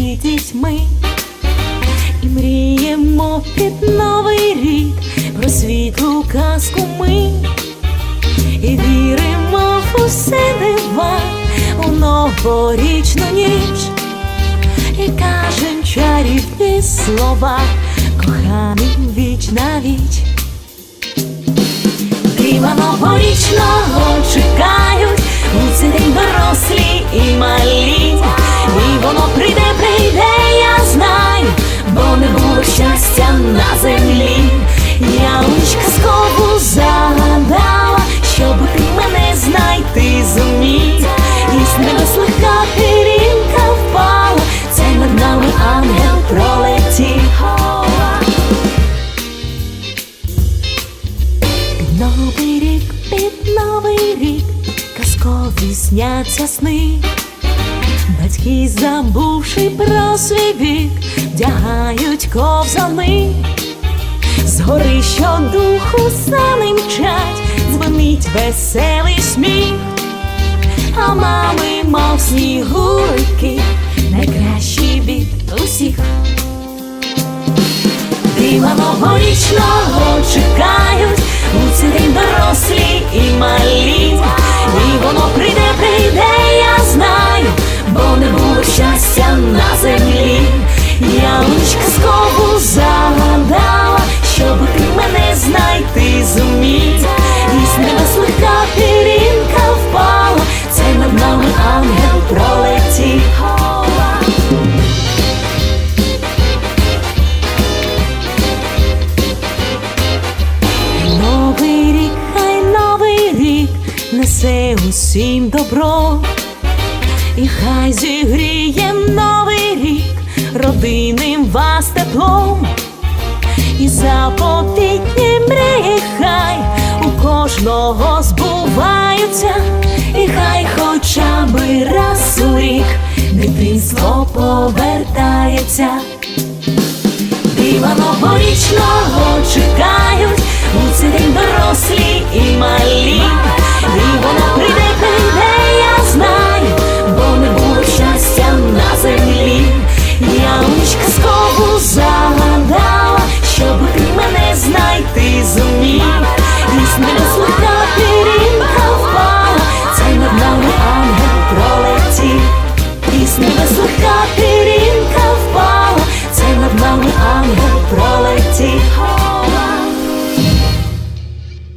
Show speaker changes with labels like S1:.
S1: всі дітьми і мріємо під новий рік про світлу казку ми і віримо в усе дива у новорічну ніч, і кажем чарівні слова, коханий віч на віч. Дива новорічного чекають у цей день дорослі і малі. Сняться сни. Батьки, забувши про свій вік, вдягають ковзани. Згори щодуху сани мчать, дзвонить веселий сміх, а мами, мов снігурики, найкращі від усіх. Дива новорічного чекають у цей день дорослі і малі, несе усім добро, і хай зігріє новий рік родинним вас теплом, і заповітні мрії хай у кожного збуваються, і хай хоча би раз у рік дитинство повертається. Дива новорічного чекають